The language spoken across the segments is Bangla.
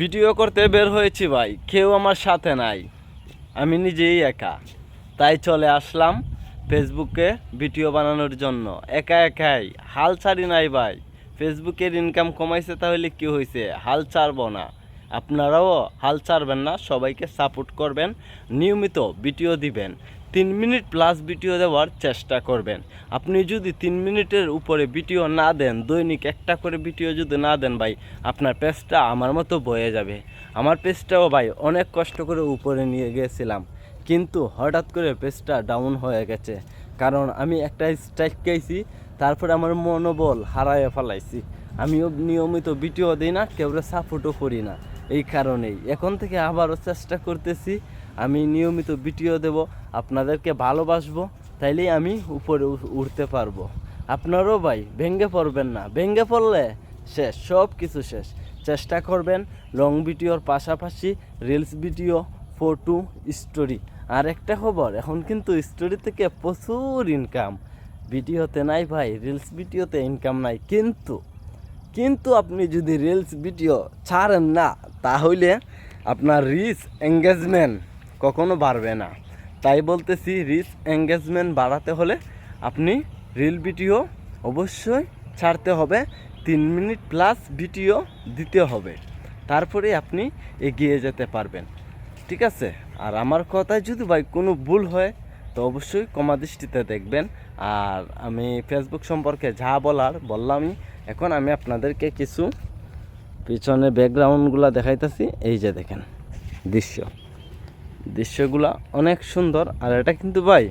ভিডিও করতে বের হয়েছি ভাই, কেউ আমার সাথে নাই। আমি নিজেই একা। তাই চলে আসলাম ফেসবুকে ভিডিও বানানোর জন্য। একা একাই, হাল ছাড়ি নাই ভাই। ফেসবুকের ইনকাম কমাইছে তাহলে কি হয়েছে হাল ছাড়বো না। আপনারাও হাল ছাড়বেন না, সবাইকে সাপোর্ট করবেন, নিয়মিত ভিডিও দিবেন। তিন মিনিট প্লাস ভিডিও দেওয়ার চেষ্টা করবেন। আপনি যদি তিন মিনিটের উপরে ভিডিও না দেন, দৈনিক একটা করে ভিডিও যদি না দেন ভাই, আপনার পেজটা আমার মতো বয়ে যাবে। আমার পেজটাও ভাই অনেক কষ্ট করে উপরে নিয়ে গিয়েছিলাম কিন্তু হঠাৎ করে পেজটা ডাউন হয়ে গেছে। কারণ আমি একটা স্ট্রাইক খাইছি তারপরে আমার মনোবল হারায় ফেলাইছি। আমিও নিয়মিত ভিডিও দিই না কেউ সাপোর্টও করি না। এই কারণেই। এখন থেকে আবারও চেষ্টা করতেছি আমি নিয়মিত ভিডিও দেব, আপনাদেরকে ভালোবাসবো, তাইলেই আমি উপরে উঠতে পারব। আপনারও ভাই ভেঙ্গে পড়বেন না। ভেঙ্গে পড়লে শেষ সব কিছু শেষ। চেষ্টা করবেন লং ভিডিওর পাশাপাশি রিলস ভিডিও ফটো স্টোরি আর একটা খবর, এখন কিন্তু স্টোরি থেকে প্রচুর ইনকাম ভিডিওতে নাই ভাই রিলস ভিডিওতে ইনকাম নাই। কিন্তু কিন্তু আপনি যদি রিলস ভিডিও ছাড়েন না, তাহলে আপনার রিচ এঙ্গেজমেন্ট কখনো বাড়বে না। তাই বলতেছি রিচ এঙ্গেজমেন্ট বাড়াতে হলে আপনি রিল ভিডিও অবশ্যই ছাড়তে হবে, তিন মিনিট প্লাস ভিডিও দিতে হবে। তারপরে আপনি এগিয়ে যেতে পারবেন। ঠিক আছে? আর আমার কথায় যদি ভাই কোনো ভুল হয়, তো অবশ্যই কমা দৃষ্টিতে দেখবেন। আর আমি ফেসবুক সম্পর্কে যা বলার, বললামই। এখন আমি আপনাদেরকে কিছু পিছনে ব্যাকগ্রাউন্ডগুলো দেখাইতেছি। এই যে দেখেন, দৃশ্য। দৃশ্যগুলা অনেক সুন্দর, আর এটা কিন্তু ভাই,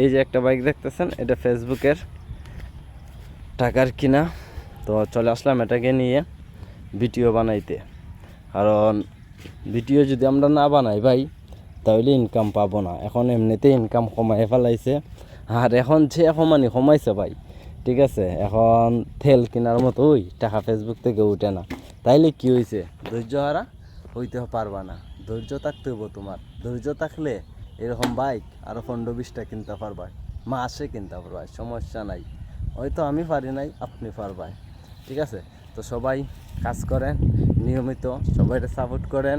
এই যে একটা বাইক দেখতেছেন, এটা ফেসবুকের টাকার কিনা। তো চলে আসলাম এটাকে নিয়ে ভিডিও বানাইতে। কারণ ভিডিও যদি আমরা না বানাই ভাই, তাহলে ইনকাম পাবো না। এখন এমনিতে ইনকাম কমাই ফেলাইছে। আর এখন যে সমানি কমাইছে ভাই, ঠিক আছে? এখন তেল কেনার মতো ওই টাকা ফেসবুক থেকে উঠে না। তাইলে কি হয়েছে ধৈর্য হারা হইতে পারবা না। ধৈর্য থাকতে হব তোমার। ধৈর্য থাকলে এরকম বাইক আরও পনেরো বিশটা কিনতে পারবা। মাসে কিনতে পারবা, সমস্যা নাই। হয়তো আমি পারি নাই, আপনি পারবাই। ঠিক আছে? তো সবাই কাজ করেন, নিয়মিত সবাইটা সাপোর্ট করেন।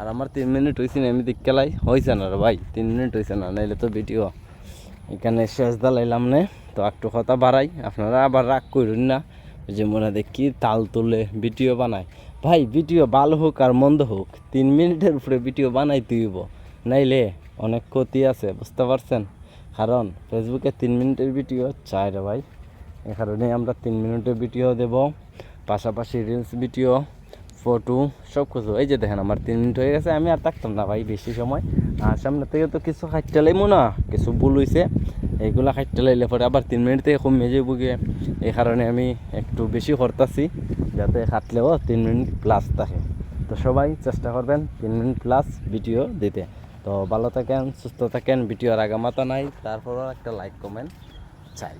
আর আমার তিন মিনিট হয়েছে না, আমি দিককেলাই হয়েছে না ভাই, তিন মিনিট হয়েছে না, নাইলে তো ভিডিও এখানে শেষ দালাইলাম নে। তো একটু কথা বাড়াই, আপনারা আবার রাগ করুন না, যে মনে দেখি তাল তুলে ভিডিও বানায়। ভাই, ভিডিও ভালো হোক আর মন্দ হোক, তিন মিনিটের উপরে ভিডিও বানাই দিব নাইলে অনেক ক্ষতি আছে, বুঝতে পারছেন? কারণ ফেসবুকে তিন মিনিটের ভিডিও, চাই রে ভাই। এ কারণে আমরা তিন মিনিটের ভিডিও দেব। পাশাপাশি রিলস ভিডিও ফটো সব কিছু এই যে দেখেন, আমার তিন মিনিট হয়ে গেছে, আমি আর থাকতাম না ভাই বেশি সময়। আর সামনে থেকে তো কিছু খাইতে লাইমো না, কিছু ভুল হয়েছে এইগুলা খাইতে লাইলে পরে আবার তিন মিনিট থেকে কমে যাব গিয়ে এই কারণে আমি একটু বেশি করতেছি। যাতে খাটলেও তিন মিনিট প্লাস থাকে। তো সবাই চেষ্টা করবেন তিন মিনিট প্লাস ভিডিও দিতে। তো ভালো থাকেন, সুস্থ থাকেন ভিডিওর আগামাতা নাই, তারপরও একটা লাইক কমেন্ট চাই।